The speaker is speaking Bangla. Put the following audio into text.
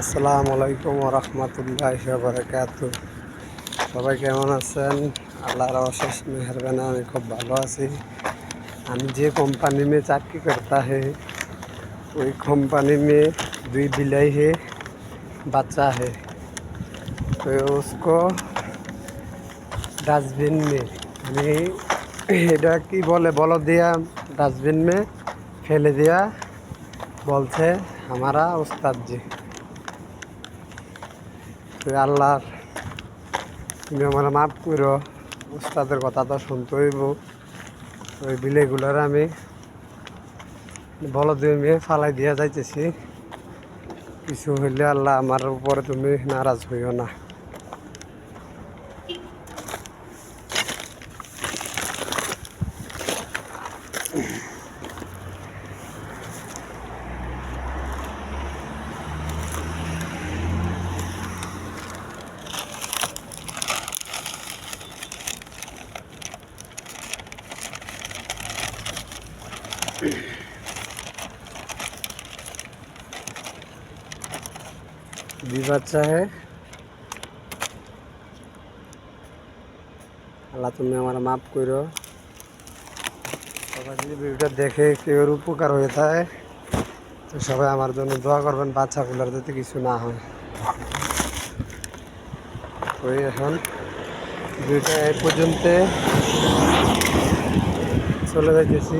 আসসালামু আলাইকুম রহমতুল্লাহ বারকাত সবাই কেমন আছেন আল্লাহর অশেষ মেহরবানি আমি খুব ভালো আছি আমি যে कंपनी में चाकरी करता है वही कंपनी में दुई बिलाई है बच्चा है तो उसको ডাস্টবিন মে আমি এটা কি বলে বলো দিয়া ডাস্টবিন মে ফেলে দিয়া বলছে हमारा उस्ताद जी তো আল্লাহর তুমি আমার মাফ করো, উস্তাদের কথা তো শুনতে হইব। ওই বিলেগুলোর আমি বলো তুমি ফালাই দিয়া যাইতেছি। কিছু হইলে আল্লাহ আমার উপরে তুমি নারাজ হইও না। भी বাচ্চা है আল্লাহ তুমি আমার মাফ করো। সবাই যদি ভিডিওটা দেখে কেউ উপকার হয়ে থাকে, তো সবাই আমার জন্য দোয়া করবেন, বাচ্চাগুলোর যাতে কিছু না হয়। ওই এখন ভিডিওটা এই পর্যন্ত চলে যাইতেছি।